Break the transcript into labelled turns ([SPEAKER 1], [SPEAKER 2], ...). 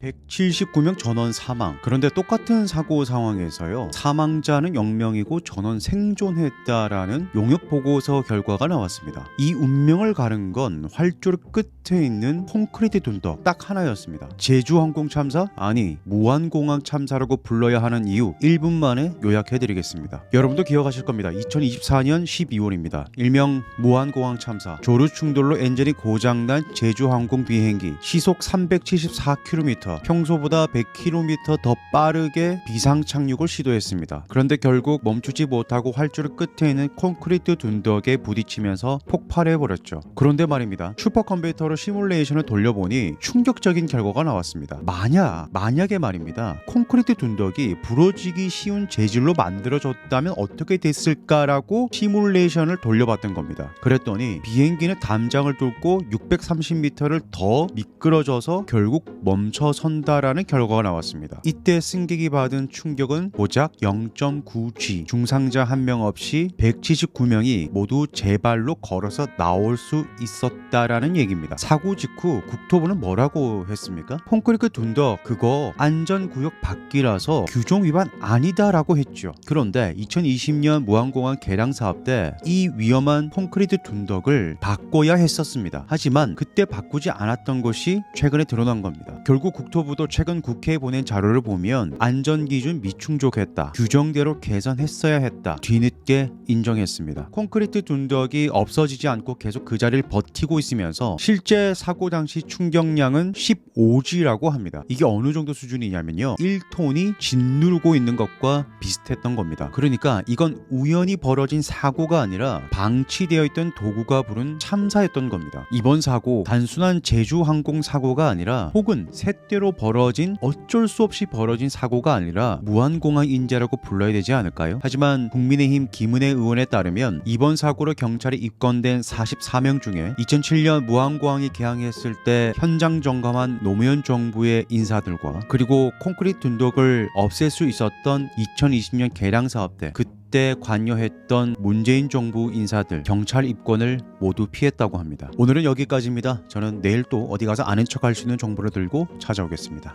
[SPEAKER 1] 179명 전원 사망. 그런데 똑같은 사고 상황에서요. 사망자는 0명이고 전원 생존했다라는 용역 보고서 결과가 나왔습니다. 이 운명을 가른 건 활주로 끝에 있는 콘크리트 둔덕 딱 하나였습니다. 제주 항공 참사? 아니, 무한 공항 참사라고 불러야 하는 이유 1분 만에 요약해 드리겠습니다. 여러분도 기억하실 겁니다. 2024년 12월입니다. 일명 무한 공항 참사. 조류 충돌로 엔진이 고장난 제주 항공 비행기 시속 374km 평소보다 100km 더 빠르게 비상 착륙을 시도했습니다. 그런데 결국 멈추지 못하고 활주로 끝에 있는 콘크리트 둔덕에 부딪히면서 폭발해 버렸죠. 그런데 말입니다. 슈퍼컴퓨터로 시뮬레이션을 돌려보니 충격적인 결과가 나왔습니다. 만약 만약에 말입니다. 콘크리트 둔덕이 부러지기 쉬운 재질로 만들어졌다면 어떻게 됐을까라고 시뮬레이션을 돌려봤던 겁니다. 그랬더니 비행기는 담장을 뚫고 630m를 더 미끄러져서 결국 멈춰 선다라는 결과가 나왔습니다. 이때 승객이 받은 충격은 고작 0.9G, 중상자 한 명 없이 179명이 모두 제 발로 걸어서 나올 수 있었다라는 얘기입니다. 사고 직후 국토부는 뭐라고 했습니까? 콘크리트 둔덕 그거 안전구역 밖이라서 규정 위반 아니다라고 했죠. 그런데 2020년 무한공항 개량 사업 때 이 위험한 콘크리트 둔덕을 바꿔야 했었습니다. 하지만 그때 바꾸지 않았던 것이 최근에 드러난 겁니다. 결국 국토부도 최근 국회에 보낸 자료를 보면 안전 기준 미충족했다. 규정대로 개선했어야 했다. 뒤늦게 인정했습니다. 콘크리트 둔덕이 없어지지 않고 계속 그 자리를 버티고 있으면서 실제 사고 당시 충격량은 15G라고 합니다. 이게 어느 정도 수준이냐면요. 1톤이 짓누르고 있는 것과 비슷했던 겁니다. 그러니까 이건 우연히 벌어진 사고가 아니라 방치되어 있던 도구가 부른 참사였던 겁니다. 이번 사고 단순한 제주 항공 사고가 아니라 혹은 새때로 벌어진 어쩔 수 없이 벌어진 사고가 아니라 무한공항 인재라고 불러야 되지 않을까요? 하지만 국민의힘 김은혜 의원에 따르면 이번 사고로 경찰이 입건된 44명 중에 2007년 무한공항이 개항했을 때 현장 점검한 노무현 정부의 인사들과 그리고 콘크리트 둔덕을 없앨 수 있었던 2020년 개량 사업 때 그때 관여했던 문재인 정부 인사들 경찰 입건을 모두 피했다고 합니다. 오늘은 여기까지입니다. 저는 내일 또 어디 가서 아는 척 할 수 있는 정보를 들고 찾아오겠습니다.